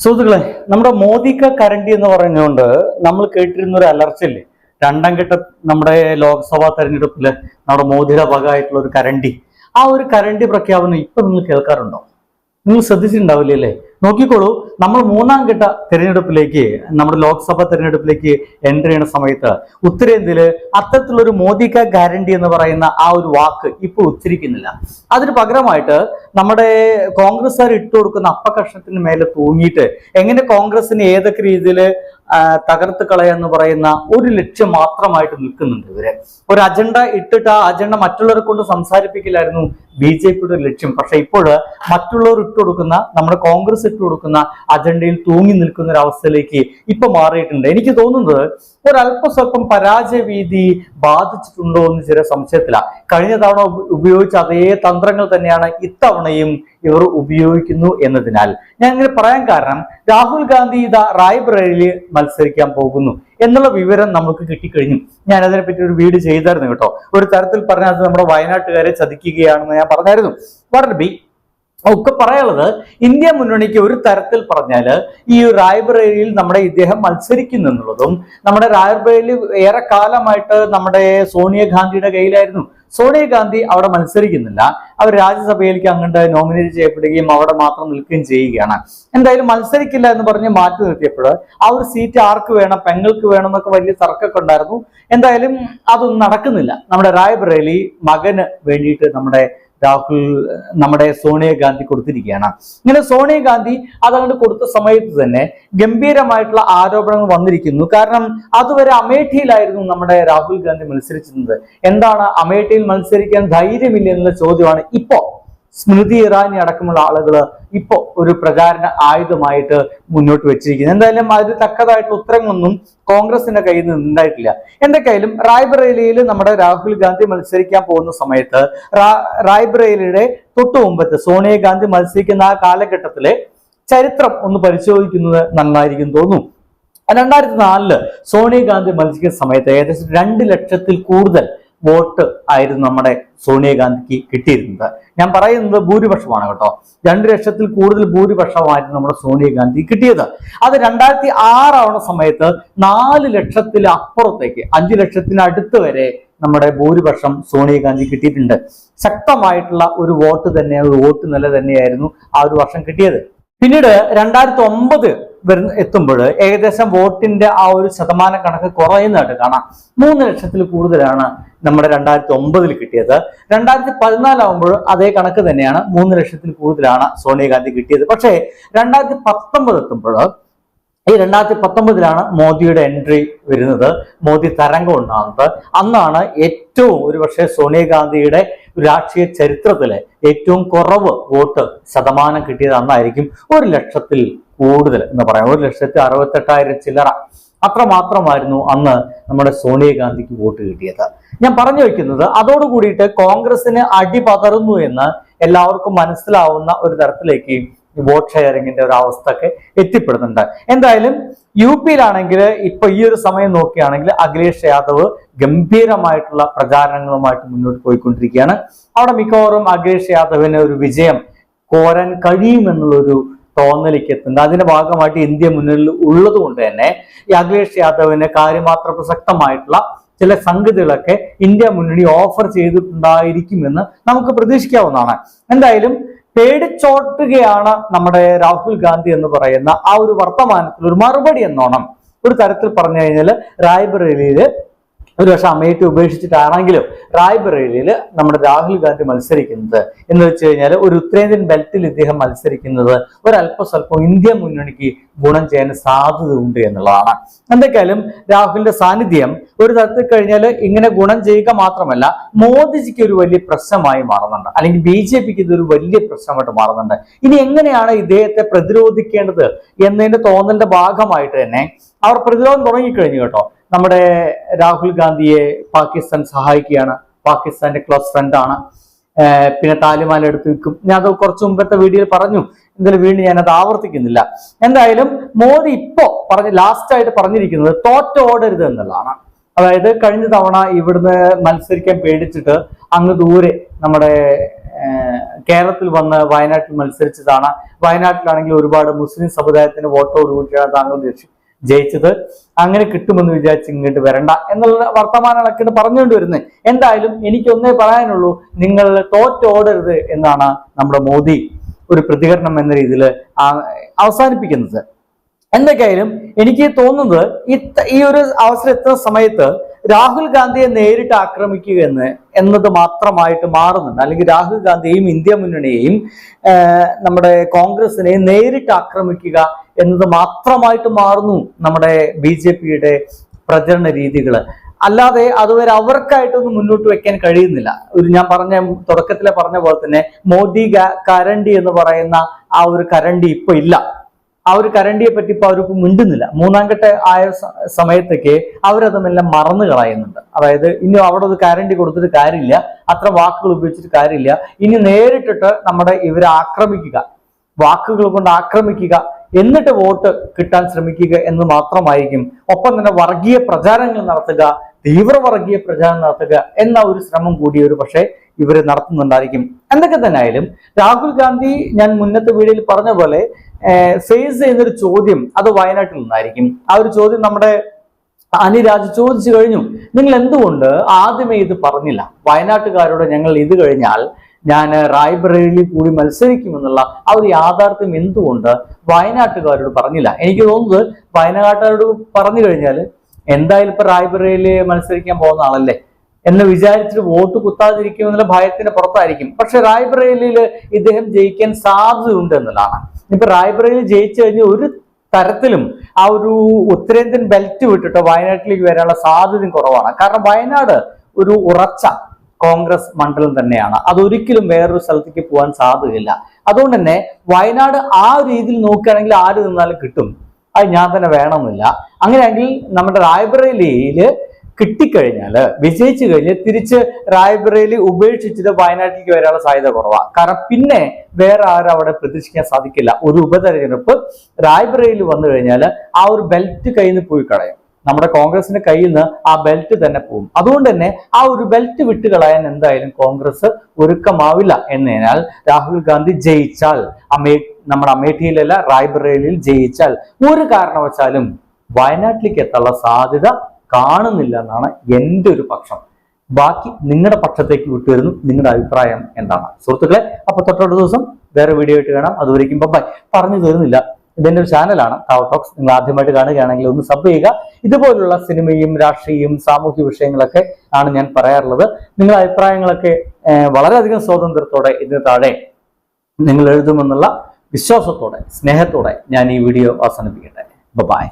സുഹൃത്തുക്കളെ നമ്മുടെ മോദിക്ക കരണ്ടി എന്ന് പറഞ്ഞുകൊണ്ട് നമ്മൾ കേട്ടിരുന്ന ഒരു അലർച്ചയില്ലേ രണ്ടാം ഘട്ട നമ്മുടെ ലോക്സഭാ തെരഞ്ഞെടുപ്പിൽ നമ്മുടെ മോദിയുടെ ഭാഗമായിട്ടുള്ള ഒരു കരണ്ടി. ആ ഒരു കരണ്ടി പ്രഖ്യാപനം ഇപ്പൊ നിങ്ങൾ കേൾക്കാറുണ്ടോ? നിങ്ങൾ ശ്രദ്ധിച്ചിട്ടുണ്ടാവില്ലേ നോക്കിക്കോളൂ നമ്മൾ മൂന്നാം ഘട്ട തിരഞ്ഞെടുപ്പിലേക്ക് നമ്മുടെ ലോക്സഭാ തിരഞ്ഞെടുപ്പിലേക്ക് എന്റർ ചെയ്യുന്ന സമയത്ത് ഉത്തരേന്ത്യയിൽ അത്തരത്തിലൊരു മോദിക്ക ഗ്യാരണ്ടി എന്ന് പറയുന്ന ആ ഒരു വാക്ക് ഇപ്പോൾ ഉച്ചരിക്കുന്നില്ല. അതിന് പകരമായിട്ട് നമ്മുടെ കോൺഗ്രസ്സുകാർ ഇട്ടു കൊടുക്കുന്ന അപ്പകഷ്ണത്തിന് മേലെ തൂങ്ങിയിട്ട് എങ്ങനെ കോൺഗ്രസിന് ഏതൊക്കെ രീതിയിൽ തകർത്ത് കളയെന്ന് പറയുന്ന ഒരു ലക്ഷ്യം മാത്രമായിട്ട് നിൽക്കുന്നുണ്ട് ഇവർ. ഒരു അജണ്ട ഇട്ടിട്ട് ആ അജണ്ട മറ്റുള്ളവരെ കൊണ്ട് സംസാരിപ്പിക്കില്ലായിരുന്നു ബി ജെ പിയുടെ ഒരു ലക്ഷ്യം. പക്ഷെ ഇപ്പോൾ മറ്റുള്ളവർ ഇട്ടു കൊടുക്കുന്ന നമ്മുടെ കോൺഗ്രസ് ഇട്ടു കൊടുക്കുന്ന അജണ്ടയിൽ തൂങ്ങി നിൽക്കുന്ന ഒരു അവസ്ഥയിലേക്ക് ഇപ്പൊ മാറിയിട്ടുണ്ട്. എനിക്ക് തോന്നുന്നത് ഒരല്പസ്വല്പം പരാജയ വീതി ബാധിച്ചിട്ടുണ്ടോ എന്ന് ചില സംശയത്തിലാണ് കഴിഞ്ഞ തവണ ഉപയോഗിച്ച അതേ തന്ത്രങ്ങൾ തന്നെയാണ് ഇത്തവണയും ഇവർ ഉപയോഗിക്കുന്നു എന്നതിനാൽ. ഞാൻ ഇങ്ങനെ പറയാൻ കാരണം രാഹുൽ ഗാന്ധി ഇതാ റായ്ബറേലിയിൽ മത്സരിക്കാൻ പോകുന്നു എന്നുള്ള വിവരം നമുക്ക് കിട്ടിക്കഴിഞ്ഞു. ഞാൻ അതിനെപ്പറ്റി ഒരു വീട് ചെയ്തായിരുന്നു കേട്ടോ. ഒരു തരത്തിൽ പറഞ്ഞാൽ അത് നമ്മുടെ വയനാട്ടുകാരെ ചതിക്കുകയാണെന്ന് ഞാൻ പറഞ്ഞായിരുന്നു. Water B. ഒക്കെ പറയാനുള്ളത് ഇന്ത്യ മുന്നണിക്ക് ഒരു തരത്തിൽ പറഞ്ഞാൽ ഈ റായ്ബറേലിയിൽ നമ്മുടെ ഇദ്ദേഹം മത്സരിക്കുന്നു എന്നുള്ളതും നമ്മുടെ റായ്ബറേലി ഏറെ കാലമായിട്ട് നമ്മുടെ സോണിയാഗാന്ധിയുടെ കയ്യിലായിരുന്നു. സോണിയാഗാന്ധി അവിടെ മത്സരിക്കുന്നില്ല. അവർ രാജ്യസഭയിലേക്ക് അങ്ങോട്ട് നോമിനേറ്റ് ചെയ്യപ്പെടുകയും അവിടെ മാത്രം നിൽക്കുകയും ചെയ്യുകയാണ്. എന്തായാലും മത്സരിക്കില്ല എന്ന് പറഞ്ഞ് മാറ്റി നിർത്തിയപ്പോൾ ആ ഒരു സീറ്റ് ആർക്ക് വേണം പെങ്ങൾക്ക് വേണം എന്നൊക്കെ വലിയ തർക്കമൊക്കെ ഉണ്ടായിരുന്നു. എന്തായാലും അതൊന്നും നടക്കുന്നില്ല. നമ്മുടെ റായ്ബറേലി മകന് വേണ്ടിയിട്ട് നമ്മുടെ രാഹുൽ നമ്മുടെ സോണിയാഗാന്ധി കൊടുത്തിരിക്കുകയാണ്. ഇങ്ങനെ സോണിയാഗാന്ധി അതങ്ങോട്ട് കൊടുത്ത സമയത്ത് തന്നെ ഗംഭീരമായിട്ടുള്ള ആരോപണങ്ങൾ വന്നിരിക്കുന്നു. കാരണം അതുവരെ അമേഠിയിലായിരുന്നു നമ്മുടെ രാഹുൽ ഗാന്ധി മത്സരിച്ചിരുന്നത്. എന്താണ് അമേഠിയിൽ മത്സരിക്കാൻ ധൈര്യമില്ല എന്നുള്ള ചോദ്യമാണ് ഇപ്പോ. സ്മൃതി ഇറാനി അടക്കമുള്ള ആളുകൾ ഇപ്പോ ഒരു പ്രചാരണ ആയുധമായിട്ട് മുന്നോട്ട് വെച്ചിരിക്കുന്നത് എന്തായാലും അതിന് തക്കതായിട്ടുള്ള ഉത്തരങ്ങളൊന്നും കോൺഗ്രസിന്റെ കയ്യിൽ നിന്ന് ഉണ്ടായിട്ടില്ല. എന്തൊക്കെയായാലും റായ്ബറേലിയിൽ നമ്മുടെ രാഹുൽ ഗാന്ധി മത്സരിക്കാൻ പോകുന്ന സമയത്ത് റായ്ബറേലിയുടെ തൊട്ടു മുമ്പത്ത് സോണിയാഗാന്ധി മത്സരിക്കുന്ന ആ കാലഘട്ടത്തിലെ ചരിത്രം ഒന്ന് പരിശോധിക്കുന്നത് നന്നായിരിക്കും തോന്നുന്നു രണ്ടായിരത്തി നാലിൽ സോണിയാഗാന്ധി മത്സരിക്കുന്ന സമയത്ത് ഏകദേശം രണ്ട് ലക്ഷത്തിൽ കൂടുതൽ വോട്ട് ആയിരുന്നു നമ്മുടെ സോണിയാഗാന്ധിക്ക് കിട്ടിയിരുന്നത്. ഞാൻ പറയുന്നത് ഭൂരിപക്ഷമാണ് കേട്ടോ. രണ്ട് ലക്ഷത്തിൽ കൂടുതൽ ഭൂരിപക്ഷമായിരുന്നു നമ്മുടെ സോണിയാഗാന്ധി കിട്ടിയത്. അത് രണ്ടായിരത്തി ആറാവണ സമയത്ത് നാല് ലക്ഷത്തിൽ അപ്പുറത്തേക്ക് അഞ്ചു ലക്ഷത്തിനടുത്ത് വരെ നമ്മുടെ ഭൂരിപക്ഷം സോണിയാഗാന്ധി കിട്ടിയിട്ടുണ്ട്. ശക്തമായിട്ടുള്ള ഒരു വോട്ട് തന്നെ ഒരു വോട്ട് നില തന്നെയായിരുന്നു ആ ഒരു വർഷം കിട്ടിയത്. പിന്നീട് രണ്ടായിരത്തി ഒമ്പത് വരുന്ന എത്തുമ്പോൾ ഏകദേശം വോട്ടിന്റെ ആ ഒരു ശതമാനം കണക്ക് കുറയുന്നതായിട്ട് കാണാം. മൂന്ന് ലക്ഷത്തിൽ കൂടുതലാണ് നമ്മുടെ രണ്ടായിരത്തി ഒമ്പതിൽ കിട്ടിയത്. രണ്ടായിരത്തി പതിനാലാവുമ്പോൾ അതേ കണക്ക് തന്നെയാണ് മൂന്ന് ലക്ഷത്തിൽ കൂടുതലാണ് സോണിയാഗാന്ധി കിട്ടിയത്. പക്ഷേ രണ്ടായിരത്തി പത്തൊമ്പത് എത്തുമ്പോൾ ഈ രണ്ടായിരത്തി പത്തൊമ്പതിലാണ് മോദിയുടെ എൻട്രി വരുന്നത്. മോദി തരംഗം ഉണ്ടാകുന്നത്. അന്നാണ് ഏറ്റവും ഒരുപക്ഷെ സോണിയാഗാന്ധിയുടെ രാഷ്ട്രീയ ചരിത്രത്തിലെ ഏറ്റവും കുറവ് വോട്ട് ശതമാനം കിട്ടിയത് അന്നായിരിക്കും ഒരു ലക്ഷത്തിൽ കൂടുതൽ എന്ന് പറയാം. ഒരു ലക്ഷത്തി അറുപത്തെട്ടായിരം ചില്ലറ. അത്രമാത്രമായിരുന്നു അന്ന് നമ്മുടെ സോണിയാഗാന്ധിക്ക് വോട്ട് കിട്ടിയത്. ഞാൻ പറഞ്ഞു വെക്കുന്നത് അതോടുകൂടിയിട്ട് കോൺഗ്രസിന് അടി പതറുന്നു എന്ന് എല്ലാവർക്കും മനസ്സിലാവുന്ന ഒരു തരത്തിലേക്ക് വോട്ട് ഷെയറിങ്ങിന്റെ ഒരു അവസ്ഥ ഒക്കെ എത്തിപ്പെടുന്നുണ്ട്. എന്തായാലും യു പിയിലാണെങ്കിൽ ഇപ്പൊ ഈ ഒരു സമയം നോക്കുകയാണെങ്കിൽ അഖിലേഷ് യാദവ് ഗംഭീരമായിട്ടുള്ള പ്രചാരണങ്ങളുമായിട്ട് മുന്നോട്ട് പോയിക്കൊണ്ടിരിക്കുകയാണ്. അവിടെ മിക്കവാറും അഖിലേഷ് യാദവിന് ഒരു വിജയം കോരാൻ കഴിയുമെന്നുള്ളൊരു തോന്നലേക്ക് എത്തുന്നത് അതിന്റെ ഭാഗമായിട്ട് ഇന്ത്യ മുന്നിൽ ഉള്ളത് കൊണ്ട് തന്നെ ഈ അഖിലേഷ് യാദവിന് കാര്യമാത്ര പ്രസക്തമായിട്ടുള്ള ചില സംഗതികളൊക്കെ ഇന്ത്യ മുന്നണി ഓഫർ ചെയ്തിട്ടുണ്ടായിരിക്കുമെന്ന് നമുക്ക് പ്രതീക്ഷിക്കാവുന്നതാണ്. എന്തായാലും പേടിച്ചോട്ടുകയാണ് നമ്മുടെ രാഹുൽ ഗാന്ധി എന്ന് പറയുന്ന ആ ഒരു വർത്തമാനത്തിൽ ഒരു മറുപടി എന്നോണം. ഒരു തരത്തിൽ പറഞ്ഞു കഴിഞ്ഞാൽ റായ്ബറേലിയിൽ ഒരു പക്ഷെ അമേഠി ഉപേക്ഷിച്ചിട്ടാണെങ്കിലും റായ്ബറേലിയിൽ നമ്മുടെ രാഹുൽ ഗാന്ധി മത്സരിക്കുന്നത് എന്ന് വെച്ച് കഴിഞ്ഞാൽ ഒരു ഉത്തരേന്ത്യൻ ബെൽറ്റിൽ ഇദ്ദേഹം മത്സരിക്കുന്നത് ഒരല്പ സ്വല്പം ഇന്ത്യ മുന്നണിക്ക് ഗുണം ചെയ്യാൻ സാധ്യത ഉണ്ട് എന്നുള്ളതാണ്. എന്തൊക്കെയാലും രാഹുലിന്റെ സാന്നിധ്യം ഒരു തരത്തിൽ കഴിഞ്ഞാൽ ഇങ്ങനെ ഗുണം ചെയ്യുക മാത്രമല്ല മോദിജിക്ക് ഒരു വലിയ പ്രശ്നമായി മാറുന്നുണ്ട്. അല്ലെങ്കിൽ ബി ജെ പിക്ക് ഇതൊരു വലിയ പ്രശ്നമായിട്ട് മാറുന്നുണ്ട്. ഇനി എങ്ങനെയാണ് ഇദ്ദേഹത്തെ പ്രതിരോധിക്കേണ്ടത് എന്നതിന്റെ തോന്നലിന്റെ ഭാഗമായിട്ട് തന്നെ അവർ പ്രതിരോധം തുടങ്ങിക്കഴിഞ്ഞു കേട്ടോ. നമ്മുടെ രാഹുൽ ഗാന്ധിയെ പാകിസ്ഥാൻ സഹായിക്കുകയാണ്. പാകിസ്ഥാന്റെ ക്ലോസ് ഫ്രണ്ട് ആണ്. പിന്നെ താലിബാൻ എടുത്ത് വെക്കും ഞാൻ അത് കുറച്ച് മുമ്പത്തെ വീഡിയോയിൽ പറഞ്ഞു. എന്തായാലും വീണ്ടും ഞാനത് ആവർത്തിക്കുന്നില്ല. എന്തായാലും മോദി ഇപ്പോ പറഞ്ഞ ലാസ്റ്റ് ആയിട്ട് പറഞ്ഞിരിക്കുന്നത് തോറ്റോടരുത് എന്നുള്ളതാണ്. അതായത് കഴിഞ്ഞ തവണ ഇവിടുന്ന് മത്സരിക്കാൻ പേടിച്ചിട്ട് അങ്ങ് ദൂരെ നമ്മുടെ കേരളത്തിൽ വന്ന് വയനാട്ടിൽ മത്സരിച്ചതാണ്. വയനാട്ടിലാണെങ്കിൽ ഒരുപാട് മുസ്ലിം സമുദായത്തിന് വോട്ടോട് കൂടിയാണ് താങ്കൾ ജയിച്ചു- ജയിച്ചത്. അങ്ങനെ കിട്ടുമെന്ന് വിചാരിച്ച് ഇങ്ങോട്ട് വരണ്ട എന്നുള്ള വർത്തമാനങ്ങളൊക്കെ പറഞ്ഞുകൊണ്ട് വരുന്നത് എന്തായാലും എനിക്ക് ഒന്നേ പറയാനുള്ളൂ നിങ്ങൾ തോറ്റോടരുത് എന്നാണ് നമ്മുടെ മോദി ഒരു പ്രതികരണം എന്ന രീതിയിൽ അവസാനിപ്പിക്കുന്നത്. എന്തൊക്കെയായാലും എനിക്ക് തോന്നുന്നത് ഈ ഒരു അവസരം എത്തുന്ന സമയത്ത് രാഹുൽ ഗാന്ധിയെ നേരിട്ട് ആക്രമിക്കുക എന്ന് എന്നത് മാത്രമായിട്ട് മാറുന്നുണ്ട്. അല്ലെങ്കിൽ രാഹുൽ ഗാന്ധിയെയും ഇന്ത്യ മുന്നണിയെയും നമ്മുടെ കോൺഗ്രസിനെയും നേരിട്ട് ആക്രമിക്കുക എന്നത് മാത്രമായിട്ട് മാറുന്നു നമ്മുടെ ബി ജെ പിയുടെ പ്രചരണ രീതികൾ അല്ലാതെ അതുവരെ അവർക്കായിട്ടൊന്നും മുന്നോട്ട് വെക്കാൻ കഴിയുന്നില്ല. ഒരു ഞാൻ പറഞ്ഞ തുടക്കത്തിലെ പറഞ്ഞ പോലെ തന്നെ മോദി കരണ്ടി എന്ന് പറയുന്ന ആ ഒരു കരണ്ടി ഇപ്പൊ ഇല്ല. ആ ഒരു കരണ്ടിയെ പറ്റി ഇപ്പൊ അവർക്ക് മിണ്ടുന്നില്ല. മൂന്നാം ഘട്ട ആയ സമയത്തേക്ക് അവരതുമെല്ലാം മറന്നു കളയുന്നുണ്ട്. അതായത് ഇനി അവിടെ ഒരു കരണ്ടി കൊടുത്തിട്ട് കാര്യമില്ല. അത്ര വാക്കുകൾ ഉപയോഗിച്ചിട്ട് കാര്യമില്ല. ഇനി നേരിട്ടിട്ട് നമ്മുടെ ഇവരെ ആക്രമിക്കുക. വാക്കുകൾ കൊണ്ട് ആക്രമിക്കുക. എന്നിട്ട് വോട്ട് കിട്ടാൻ ശ്രമിക്കുക എന്ന് മാത്രമായിരിക്കും. ഒപ്പം തന്നെ വർഗീയ പ്രചാരങ്ങൾ നടത്തുക തീവ്ര വർഗീയ പ്രചാരണം നടത്തുക എന്ന ഒരു ശ്രമം കൂടി ഒരു പക്ഷേ ഇവർ നടത്തുന്നുണ്ടായിരിക്കും. എന്തൊക്കെ തന്നെ ആയാലും രാഹുൽ ഗാന്ധി ഞാൻ മുന്നത്തെ വീഡിയോയിൽ പറഞ്ഞ പോലെ ഫേസ് ചെയ്യുന്നൊരു ചോദ്യം അത് വയനാട്ടിൽ നിന്നായിരിക്കും. ആ ഒരു ചോദ്യം നമ്മുടെ അനിരാജ് ചോദിച്ചു കഴിഞ്ഞു. നിങ്ങൾ എന്തുകൊണ്ട് ആദ്യമേ ഇത് പറഞ്ഞില്ല? വയനാട്ടുകാരോട് ഞങ്ങൾ ഇത് കഴിഞ്ഞാൽ ഞാൻ റായ്ബറേലിയിൽ കൂടി മത്സരിക്കുമെന്നുള്ള ആ ഒരു യാഥാർത്ഥ്യം എന്തുകൊണ്ട് വയനാട്ടുകാരോട് പറഞ്ഞില്ല? എനിക്ക് തോന്നുന്നത് വയനാട്ടുകാരോട് പറഞ്ഞു കഴിഞ്ഞാൽ എന്തായാലും ഇപ്പൊ റായ്ബറേലിൽ മത്സരിക്കാൻ പോകുന്ന ആളല്ലേ? എന്ന് വിചാരിച്ചിട്ട് വോട്ട് കുത്താതിരിക്കുമെന്നുള്ള ഭയത്തിന് പുറത്തായിരിക്കും. പക്ഷെ റായ്ബറേലിയിൽ ഇദ്ദേഹം ജയിക്കാൻ സാധ്യതയുണ്ട് എന്നുള്ളതാണ്. ഇപ്പൊ റായ്ബറേലിൽ ജയിച്ചു കഴിഞ്ഞാൽ ഒരു തരത്തിലും ആ ഒരു ഉത്തരേന്ത്യൻ ബെൽറ്റ് വിട്ടിട്ട് വയനാട്ടിലേക്ക് വരാനുള്ള സാധ്യതയും കുറവാണ്. കാരണം വയനാട് ഒരു ഉറച്ച കോൺഗ്രസ് മണ്ഡലം തന്നെയാണ്. അതൊരിക്കലും വേറൊരു സ്ഥലത്തേക്ക് പോകാൻ സാധ്യതയില്ല. അതുകൊണ്ട് തന്നെ വയനാട് ആ രീതിയിൽ നോക്കുകയാണെങ്കിൽ ആര് നിന്നാലും കിട്ടും. അത് ഞാൻ തന്നെ വേണമെന്നില്ല. അങ്ങനെയാണെങ്കിൽ നമ്മുടെ റായ്ബറേലിയിൽ കിട്ടിക്കഴിഞ്ഞാൽ വിജയിച്ചു കഴിഞ്ഞ് തിരിച്ച് റായ്ബറേലി ഉപേക്ഷിച്ചിട്ട് വയനാട്ടിലേക്ക് വരാനുള്ള സാധ്യത കുറവാണ് കാരണം പിന്നെ വേറെ ആരും അവിടെ പ്രതീക്ഷിക്കാൻ സാധിക്കില്ല. ഒരു ഉപതെരഞ്ഞെടുപ്പ് റായ്ബറേലി വന്നു കഴിഞ്ഞാൽ ആ ഒരു ബെൽറ്റ് കയ്യിൽ നിന്ന് പോയി കളയും. നമ്മുടെ കോൺഗ്രസിന്റെ കയ്യിൽ നിന്ന് ആ ബെൽറ്റ് തന്നെ പോകും അതുകൊണ്ട് തന്നെ ആ ഒരു ബെൽറ്റ് വിട്ടുകളയാൻ എന്തായാലും കോൺഗ്രസ് ഒരുക്കമാവില്ല എന്നതിനാൽ രാഹുൽ ഗാന്ധി ജയിച്ചാൽ അമേ നമ്മുടെ അമേഠിയിലല്ല റായ്ബറേലിയിൽ ജയിച്ചാൽ ഒരു കാരണവശാലും വയനാട്ടിലേക്ക് എത്താനുള്ള സാധ്യത കാണുന്നില്ല എന്നാണ് എന്റെ ഒരു പക്ഷം. ബാക്കി നിങ്ങളുടെ പക്ഷത്തേക്ക് വിട്ടുവരുന്നു. നിങ്ങളുടെ അഭിപ്രായം എന്താണ്? സുഹൃത്തുക്കളെ അപ്പൊ തൊട്ടടുത്ത ദിവസം വേറെ വീഡിയോ ആയിട്ട് കാണാം. അതുവരേക്കും ബൈ പറഞ്ഞു തീർന്നില്ല. ഇതിന്റെ ഒരു ചാനലാണ് ടോക്സ്. നിങ്ങൾ ആദ്യമായിട്ട് കാണുകയാണെങ്കിൽ ഒന്ന് സബ് ചെയ്യുക. ഇതുപോലുള്ള സിനിമയും രാഷ്ട്രീയവും സാമൂഹ്യ വിഷയങ്ങളൊക്കെ ആണ് ഞാൻ പറയാറുള്ളത്. നിങ്ങളുടെ അഭിപ്രായങ്ങളൊക്കെ വളരെയധികം സ്വാതന്ത്ര്യത്തോടെ ഇതിന് താഴെ നിങ്ങൾ എഴുതുമെന്നുള്ള വിശ്വാസത്തോടെ സ്നേഹത്തോടെ ഞാൻ ഈ വീഡിയോ അവസാനിപ്പിക്കട്ടെ. ബൈ